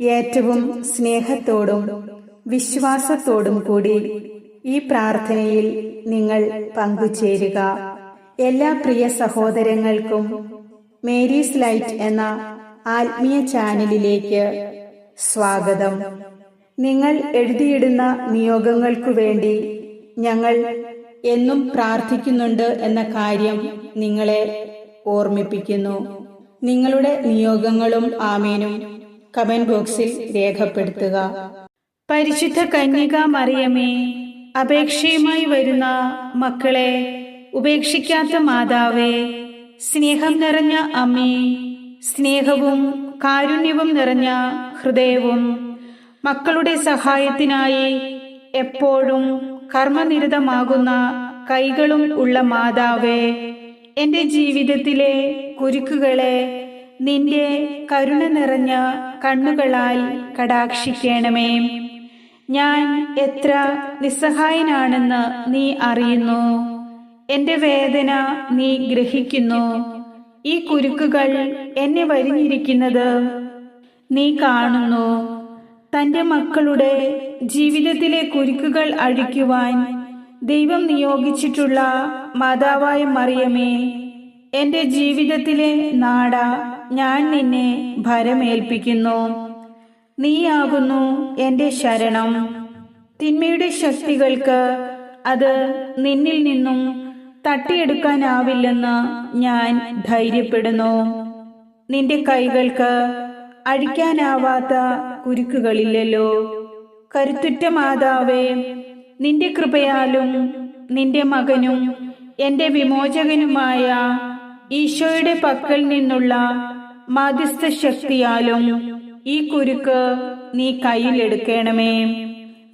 ഏറ്റവും സ്നേഹത്തോടും വിശ്വാസത്തോടും കൂടി ഈ പ്രാർത്ഥനയിൽ നിങ്ങൾ പങ്കുചേരുക. എല്ലാ പ്രിയ സഹോദരങ്ങൾക്കും മേരീസ് ലൈറ്റ് എന്ന ആത്മീയ ചാനലിലേക്ക് സ്വാഗതം. നിങ്ങൾ എഴുതിയിടുന്ന നിയോഗങ്ങൾക്കു വേണ്ടി ഞങ്ങൾ എന്നും പ്രാർത്ഥിക്കുന്നുണ്ട് എന്ന കാര്യം നിങ്ങളെ ഓർമ്മിപ്പിക്കുന്നു. നിങ്ങളുടെ നിയോഗങ്ങളും ആമേനും കമന്റ് ബോക്സിൽ രേഖപ്പെടുത്തുക. പരിശുദ്ധ കന്യക മറിയമേ അപേക്ഷയുമായി വരുന്ന മക്കളെ ഉപേക്ഷിക്കാത്ത മാതാവേ സ്നേഹം നിറഞ്ഞ അമ്മേ സ്നേഹവും കാരുണ്യവും നിറഞ്ഞ ഹൃദയവും മക്കളുടെ സഹായത്തിനായി എപ്പോഴും കർമ്മനിരതമാകുന്ന കൈകളും ഉള്ള മാതാവേ എന്റെ ജീവിതത്തിലെ കുരുക്കുകളെ നിന്റെ കരുണ നിറഞ്ഞ കണ്ണുകളാൽ കടാക്ഷിക്കണമേ. ഞാൻ എത്ര നിസ്സഹായനാണെന്ന് നീ അറിയുന്നു. എന്റെ വേദന നീ ഗ്രഹിക്കുന്നു. ഈ കുരുക്കുകൾ എന്നെ വരിഞ്ഞിരിക്കുന്നത് നീ കാണുന്നു. തന്റെ മക്കളുടെ ജീവിതത്തിലെ കുരുക്കുകൾ അഴിക്കുവാൻ ദൈവം നിയോഗിച്ചിട്ടുള്ള മാതാവായ മറിയമേ എന്റെ ജീവിതത്തിലെ നാട ഞാൻ നിന്നെ ഭരമേൽപ്പിക്കുന്നു. നീയാകുന്നു എന്റെ ശരണം. തിന്മയുടെ ശക്തികൾക്ക് അത് നിന്നിൽ നിന്നും തട്ടിയെടുക്കാനാവില്ലെന്ന് ഞാൻ ധൈര്യപ്പെടുന്നു. നിന്റെ കൈകൾക്ക് അഴിക്കാനാവാത്ത കുരുക്കുകളില്ലല്ലോ. കരുത്തുറ്റ മാതാവേ നിന്റെ കൃപയാലും നിന്റെ മകനും എന്റെ വിമോചകനുമായ ഈശോയുടെ പക്കൽ നിന്നുള്ള മധ്യസ്ഥ ശക്തിയാലും ഈ കുരുക്ക് നീ കയ്യിലെടുക്കണമേ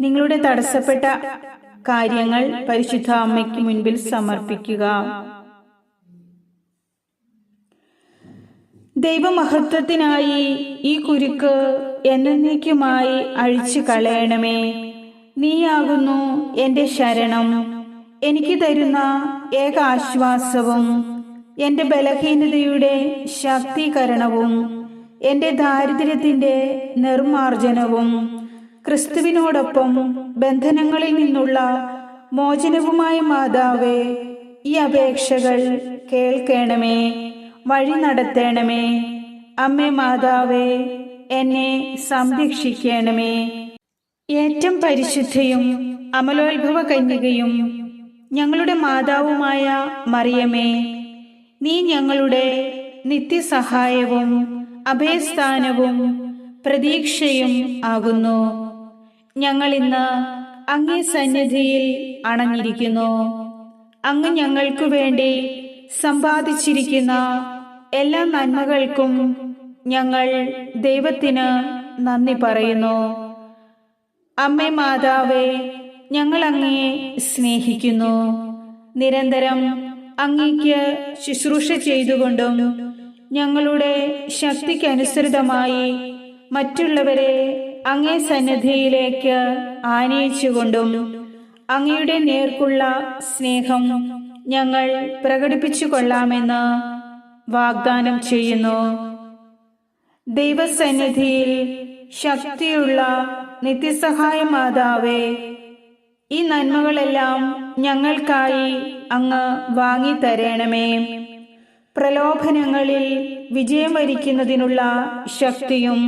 നിങ്ങളുടെ തടസ്സപ്പെട്ട കാര്യങ്ങൾ പരിശുദ്ധ അമ്മയ്ക്ക് മുൻപിൽ സമർപ്പിക്കുക. ദൈവമഹത്വത്തിനായി ഈ കുരുക്ക് എന്നേക്കുമായി അഴിച്ചു കളയണമേ. നീയാകുന്നു എന്റെ ശരണം. എനിക്ക് തരുന്ന ഏക ആശ്വാസവും എന്റെ ബലഹീനതയുടെ ശാക്തീകരണവും എന്റെ ദാരിദ്ര്യത്തിന്റെ നിർമാർജനവും ക്രിസ്തുവിനോടൊപ്പം ബന്ധനങ്ങളിൽ നിന്നുള്ള മോചനവുമായ മാതാവേ ഈ അപേക്ഷകൾ കേൾക്കണമേ വഴി നടത്തണമേ. അമ്മേ മാതാവേ എന്നെ സംരക്ഷിക്കണമേ. ഏറ്റവും പരിശുദ്ധയും അമലോത്ഭവ കന്യകയും ഞങ്ങളുടെ മാതാവുമായ മറിയമേ നീ ഞങ്ങളുടെ നിത്യസഹായവും അഭയസ്ഥാനവും പ്രതീക്ഷയും ആകുന്നു. ഞങ്ങൾ ഇന്ന് അങ്ങേ സന്നിധിയിൽ അണഞ്ഞിരിക്കുന്നു. അങ്ങ് ഞങ്ങൾക്കു വേണ്ടി സമ്പാദിച്ചിരിക്കുന്ന എല്ലാ നന്മകൾക്കും ഞങ്ങൾ ദൈവത്തിന് നന്ദി പറയുന്നു. അമ്മേ മാതാവേ ഞങ്ങൾ അങ്ങയെ സ്നേഹിക്കുന്നു. നിരന്തരം അങ്ങയ്ക്ക് ശുശ്രൂഷ ചെയ്തുകൊണ്ടും ഞങ്ങളുടെ ശക്തിക്കനുസൃതമായി മറ്റുള്ളവരെ അങ്ങേ സന്നിധിയിലേക്ക് ആനയിച്ചുകൊണ്ടും അങ്ങയുടെ നേർക്കുള്ള സ്നേഹം ഞങ്ങൾ പ്രകടിപ്പിച്ചു കൊള്ളാമെന്ന് വാഗ്ദാനം ചെയ്യുന്നു. ദൈവസന്നിധിയിൽ ശക്തിയുള്ള നിത്യസഹായ മാതാവേ ഈ നന്മകളെല്ലാം ഞങ്ങൾക്കായി അങ്ങ് വാങ്ങി തരണമേ പ്രലോഭനങ്ങളിൽ വിജയം വരിക്കുന്നതിനുള്ള ശക്തിയും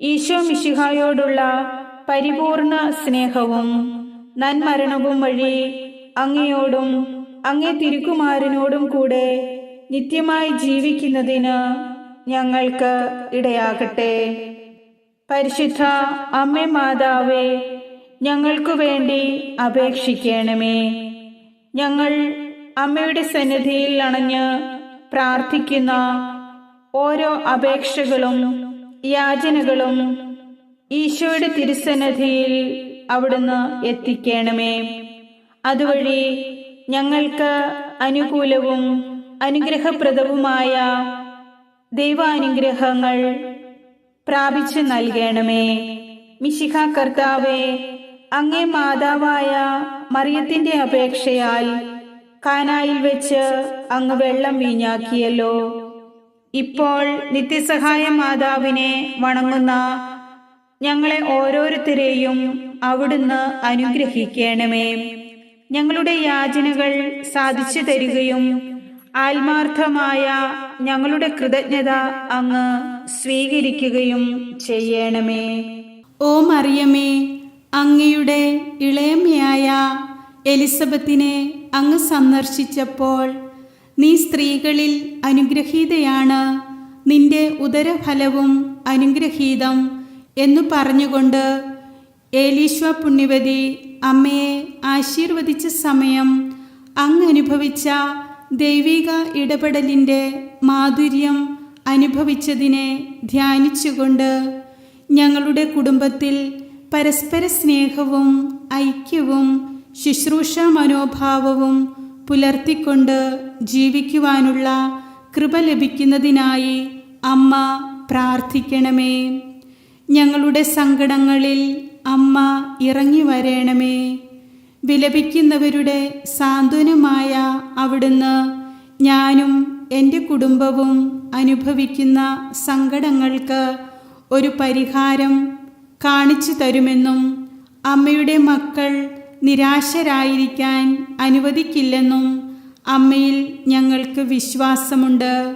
ഈശോ മിശിഹായോടുള്ള പരിപൂർണ സ്നേഹവും നന്മരണവും വഴി അങ്ങയോടും അങ്ങേ തിരുക്കുമാരനോടും കൂടെ നിത്യമായി ജീവിക്കുന്നതിന് ഞങ്ങൾക്ക് ഇടയാകട്ടെ. പരിശുദ്ധ അമ്മേ മാതാവേ ഞങ്ങൾക്കു വേണ്ടി അപേക്ഷിക്കണമേ. ഞങ്ങൾ അമ്മയുടെ സന്നിധിയിൽ അണഞ്ഞ് പ്രാർത്ഥിക്കുന്ന ഓരോ അപേക്ഷകളും യാചനകളും ഈശോയുടെ തിരുസന്നിധിയിൽ അവിടുന്ന് എത്തിക്കണമേ. അതുവഴി ഞങ്ങൾക്ക് അനുകൂലവും അനുഗ്രഹപ്രദവുമായ ദൈവാനുഗ്രഹങ്ങൾ പ്രാപിച്ചു നൽകണമേ. മിശിഖ കർത്താവെ അങ്ങേ മാതാവായ മറിയത്തിന്റെ അപേക്ഷയാൽ കാനായിൽ വെച്ച് അങ്ങ് വെള്ളം വീഞ്ഞാക്കിയല്ലോ. ഇപ്പോൾ നിത്യസഹായ മാതാവിനെ വണങ്ങുന്ന ഞങ്ങളെ ഓരോരുത്തരെയും അവിടുന്ന് അനുഗ്രഹിക്കണമേ. ഞങ്ങളുടെ യാചനകൾ സാധിച്ചു തരികയും ആത്മാർത്ഥമായ ഞങ്ങളുടെ കൃതജ്ഞത അങ്ങ് സ്വീകരിക്കുകയും ചെയ്യണമേ. ഓ മറിയമേ അങ്ങയുടെ ഇളയമ്മയായ എലിസബത്തിനെ അങ്ങ് സന്ദർശിച്ചപ്പോൾ നീ സ്ത്രീകളിൽ അനുഗ്രഹീതയാണ് നിന്റെ ഉദരഫലവും അനുഗ്രഹീതം എന്നു പറഞ്ഞുകൊണ്ട് ഏലീശ്വ പുണ്യവതി അമ്മയെ ആശീർവദിച്ച സമയം അങ്ങ് അനുഭവിച്ച ദൈവിക ഇടപെടലിന്റെ മാധുര്യം അനുഭവിച്ചതിനെ ധ്യാനിച്ചുകൊണ്ട് ഞങ്ങളുടെ കുടുംബത്തിൽ പരസ്പര സ്നേഹവും ഐക്യവും ശുശ്രൂഷ മനോഭാവവും പുലർത്തിക്കൊണ്ട് ജീവിക്കുവാനുള്ള കൃപ ലഭിക്കുന്നതിനായി അമ്മ പ്രാർത്ഥിക്കണമേ. ഞങ്ങളുടെ സങ്കടങ്ങളിൽ അമ്മ ഇറങ്ങി വരേണമേ. വിലപിക്കുന്നവരുടെ സാന്ത്വനമായ അവിടുന്ന് ഞാനും എന്റെ കുടുംബവും അനുഭവിക്കുന്ന സങ്കടങ്ങൾക്ക് ഒരു പരിഹാരം കാണിച്ചു തരുമെന്നും അമ്മയുടെ മക്കൾ നിരാശരായിരിക്കാൻ അനുവദിക്കില്ലെന്നും അമ്മയിൽ ഞങ്ങൾക്ക് വിശ്വാസമുണ്ട്.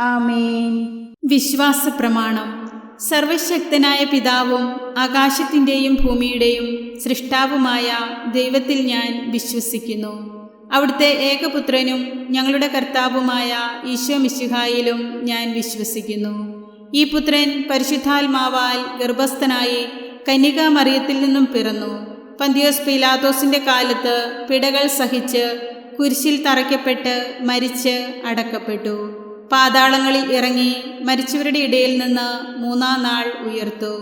ആമേൻ. വിശ്വാസ പ്രമാണം സർവശക്തനായ പിതാവും ആകാശത്തിന്റെയും ഭൂമിയുടെയും സൃഷ്ടാവുമായ ദൈവത്തിൽ ഞാൻ വിശ്വസിക്കുന്നു. അവിടുത്തെ ഏകപുത്രനും ഞങ്ങളുടെ കർത്താവുമായ ഈശോ മിശിഹായിലും ഞാൻ വിശ്വസിക്കുന്നു. ഈ പുത്രൻ പരിശുദ്ധാത്മാവാൽ ഗർഭസ്ഥനായി കന്യക മറിയത്തിൽ നിന്നും പിറന്നു. പന്തിയോസ് പീലാത്തോസിന്റെ കാലത്ത് പിടകൾ സഹിച്ച് കുരിശിൽ തറയ്ക്കപ്പെട്ട് മരിച്ച് അടക്കപ്പെട്ടു. പാതാളങ്ങളിൽ ഇറങ്ങി മരിച്ചവരുടെ ഇടയിൽ നിന്ന് മൂന്നാം നാൾ ഉയർത്തു.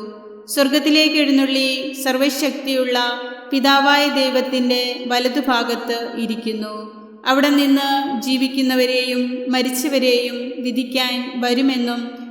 സ്വർഗത്തിലേക്ക് എഴുന്നള്ളി സർവശക്തിയുള്ള പിതാവായ ദൈവത്തിന്റെ വലതുഭാഗത്ത് ഇരിക്കുന്നു. അവിടെ നിന്ന് ജീവിക്കുന്നവരെയും മരിച്ചവരെയും വിധിക്കാൻ വരുമെന്നും